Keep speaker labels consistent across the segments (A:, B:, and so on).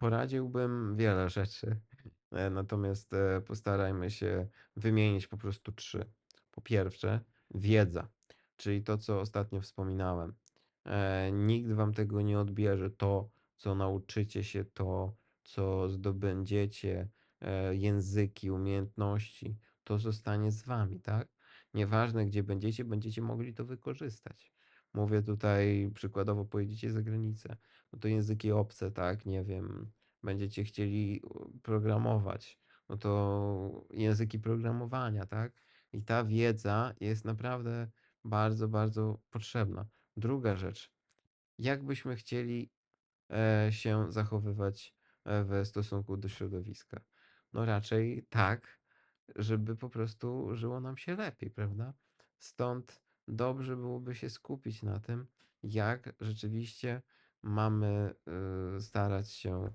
A: Poradziłbym wiele rzeczy, e, natomiast, e, postarajmy się wymienić po prostu 3. Po pierwsze, wiedza, czyli to, co ostatnio wspominałem. E, nikt wam tego nie odbierze. To, co nauczycie się, to, co zdobędziecie, języki, umiejętności, to zostanie z wami, tak? Nieważne, gdzie będziecie, będziecie mogli to wykorzystać. Mówię tutaj przykładowo, pojedziecie za granicę, no to języki obce, tak? Nie wiem, będziecie chcieli programować, no to języki programowania, tak? I ta wiedza jest naprawdę bardzo, bardzo potrzebna. Druga rzecz, jak byśmy chcieli e, się zachowywać e, w stosunku do środowiska? No raczej tak, żeby po prostu żyło nam się lepiej, prawda? Stąd dobrze byłoby się skupić na tym, jak rzeczywiście mamy y, starać się y,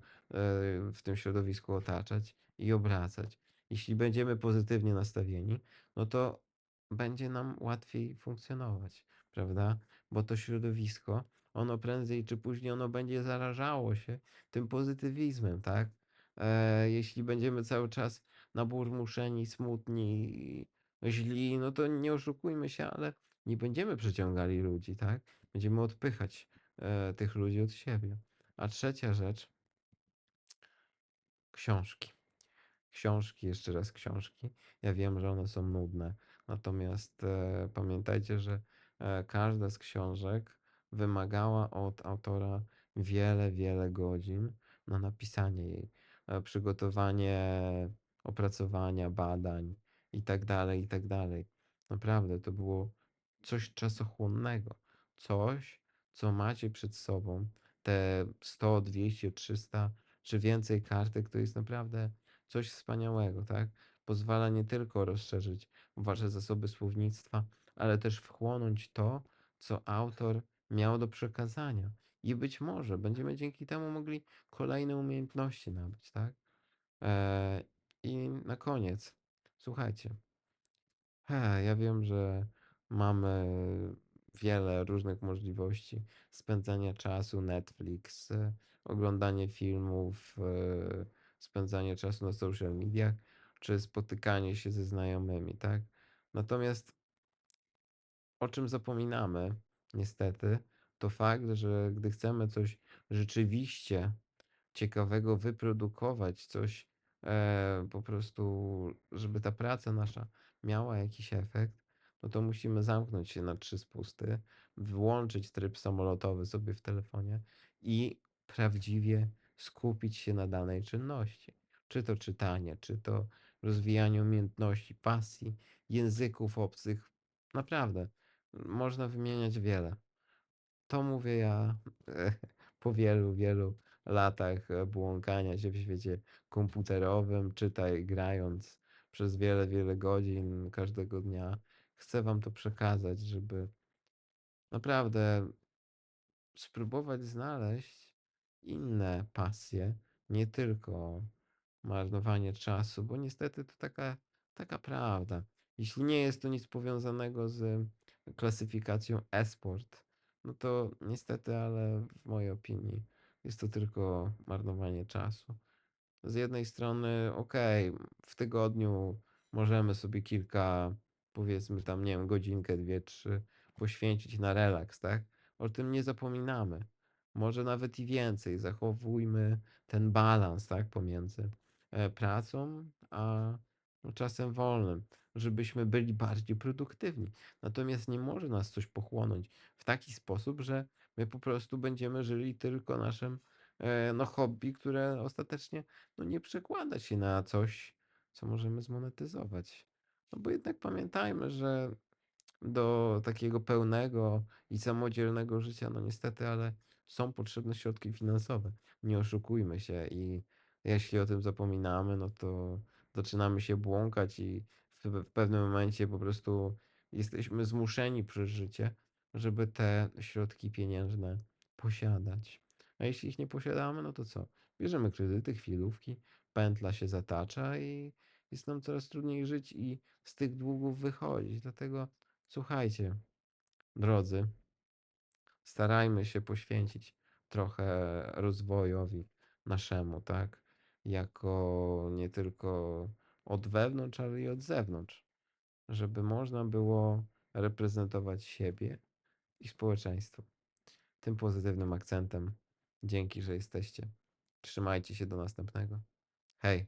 A: w tym środowisku otaczać i obracać. Jeśli będziemy pozytywnie nastawieni, no to będzie nam łatwiej funkcjonować, prawda? Bo to środowisko, ono prędzej czy później ono będzie zarażało się tym pozytywizmem, tak? E, jeśli będziemy cały czas naburmuszeni, smutni, źli, no to nie oszukujmy się, ale nie będziemy przyciągali ludzi, tak? Będziemy odpychać e, tych ludzi od siebie. A trzecia rzecz, książki. Książki, jeszcze raz książki. Ja wiem, że one są nudne, natomiast e, pamiętajcie, że e, każda z książek wymagała od autora wiele, wiele godzin na napisanie jej, e, przygotowanie opracowania, badań i tak dalej, i tak dalej. Naprawdę to było coś czasochłonnego, coś, co macie przed sobą. Te 100, 200, 300 czy więcej kartek to jest naprawdę coś wspaniałego, tak? Pozwala nie tylko rozszerzyć wasze zasoby słownictwa, ale też wchłonąć to, co autor miał do przekazania. I być może będziemy dzięki temu mogli kolejne umiejętności nabyć, tak? Eee, I na koniec, słuchajcie, he, ja wiem, że mamy wiele różnych możliwości spędzania czasu, Netflix, e, oglądanie filmów, e, spędzanie czasu na social mediach, czy spotykanie się ze znajomymi, tak? Natomiast o czym zapominamy, niestety, to fakt, że gdy chcemy coś rzeczywiście ciekawego wyprodukować, coś e, po prostu, żeby ta praca nasza miała jakiś efekt, no to musimy zamknąć się na trzy spusty, włączyć tryb samolotowy sobie w telefonie i prawdziwie skupić się na danej czynności. Czy to czytanie, czy to rozwijanie umiejętności, pasji, języków obcych. Naprawdę, można wymieniać wiele. To mówię ja po wielu, wielu latach e, błąkania się w świecie komputerowym, czytaj grając przez wiele, wiele godzin każdego dnia. Chcę wam to przekazać, żeby naprawdę spróbować znaleźć inne pasje, nie tylko marnowanie czasu, bo niestety to taka, taka prawda. Jeśli nie jest to nic powiązanego z klasyfikacją e-sport, no to niestety, ale w mojej opinii jest to tylko marnowanie czasu. Z jednej strony, okej, w tygodniu możemy sobie kilka, powiedzmy tam, nie wiem, godzinkę, dwie, trzy poświęcić na relaks, tak? O tym nie zapominamy. Może nawet i więcej. Zachowujmy ten balans, tak, pomiędzy e, pracą a no, czasem wolnym, żebyśmy byli bardziej produktywni. Natomiast nie może nas coś pochłonąć w taki sposób, że my po prostu będziemy żyli tylko naszym e, no, hobby, które ostatecznie no, nie przekłada się na coś, co możemy zmonetyzować. No bo jednak pamiętajmy, że do takiego pełnego i samodzielnego życia, no niestety, ale są potrzebne środki finansowe. Nie oszukujmy się i jeśli o tym zapominamy, no to zaczynamy się błąkać i w, w pewnym momencie po prostu jesteśmy zmuszeni przez życie, żeby te środki pieniężne posiadać. A jeśli ich nie posiadamy, no to co? Bierzemy kredyty, chwilówki, pętla się zatacza i jest nam coraz trudniej żyć i z tych długów wychodzić. Dlatego słuchajcie, drodzy, starajmy się poświęcić trochę rozwojowi naszemu, tak? Jako nie tylko od wewnątrz, ale i od zewnątrz, żeby można było reprezentować siebie i społeczeństwo. Tym pozytywnym akcentem. Dzięki, że jesteście. Trzymajcie się do następnego. Hej!